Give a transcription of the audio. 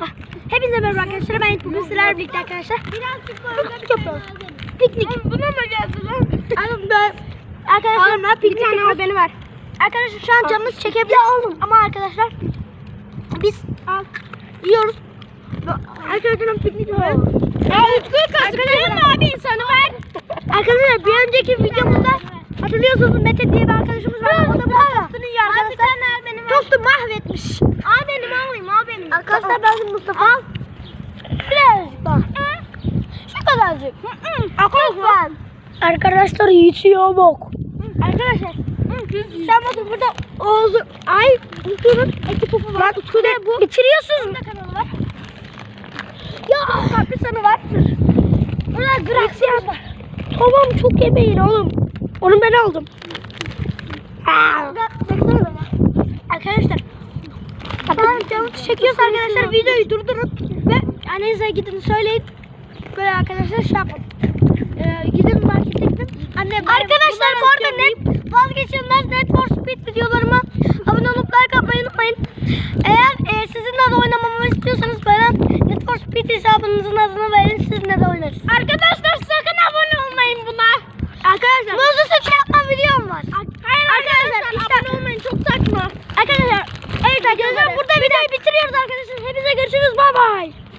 Ah, Hepinize merhaba arkadaşlar. Ben bugün sizlerle birlikte arkadaşlar. Birazcık Piknik yapıyoruz. Piknik. Buna mı geldi lan? ben arkadaşlar ne piknik yapıyoruz. beni ver. Arkadaşlar şu an canınız çekebilir oğlum. Ama arkadaşlar biz al, yiyoruz. Arkadaşlar piknik yapıyoruz. Arkadaşlar abi insanı ver. Arkadaşlar bir önceki videomuzda hatırlıyorsunuz Mete diye bir arkadaşımız var. O da bu tostunu yiyor arkadaşlar. Tostu mahvetmiş. Al benim alayım al benim. Arkadaşlar ben Mustafa. Al. Birazcık daha. Şu kadarcık. Arkadaşlar. Arkadaşlar yitiyor bok. Arkadaşlar. Sen bakın burada Oğuz'u ay Utku'nun eti pufu var. Utku ne bu? Bitiriyorsunuz. Burada kanalı var. Ya kalpli sanı var. Burada Graxian var. Tamam çok yemeyin oğlum. Onu ben aldım. sıkıntı çekiyorsa arkadaşlar videoyu durdurup ve annenize gidin söyleyin. Böyle arkadaşlar şey yapın. Ee, gidin markete gidin. Anne, arkadaşlar bu arada net vazgeçilmez Net for Speed videolarıma abone olup like atmayı unutmayın. Eğer e, sizinle de oynamamı istiyorsanız bana Net for Speed hesabınızın adını verin sizinle de oynarız. Arkadaşlar sakın abone olmayın buna. Arkadaşlar. Muzlu süt yapma videom var. Hayır arkadaşlar, arkadaşlar işte, abone olmayın çok saçma. Arkadaşlar arkadaşlar. Gözler burada videoyu bitiriyoruz arkadaşlar. Hepinize görüşürüz. Bay bay.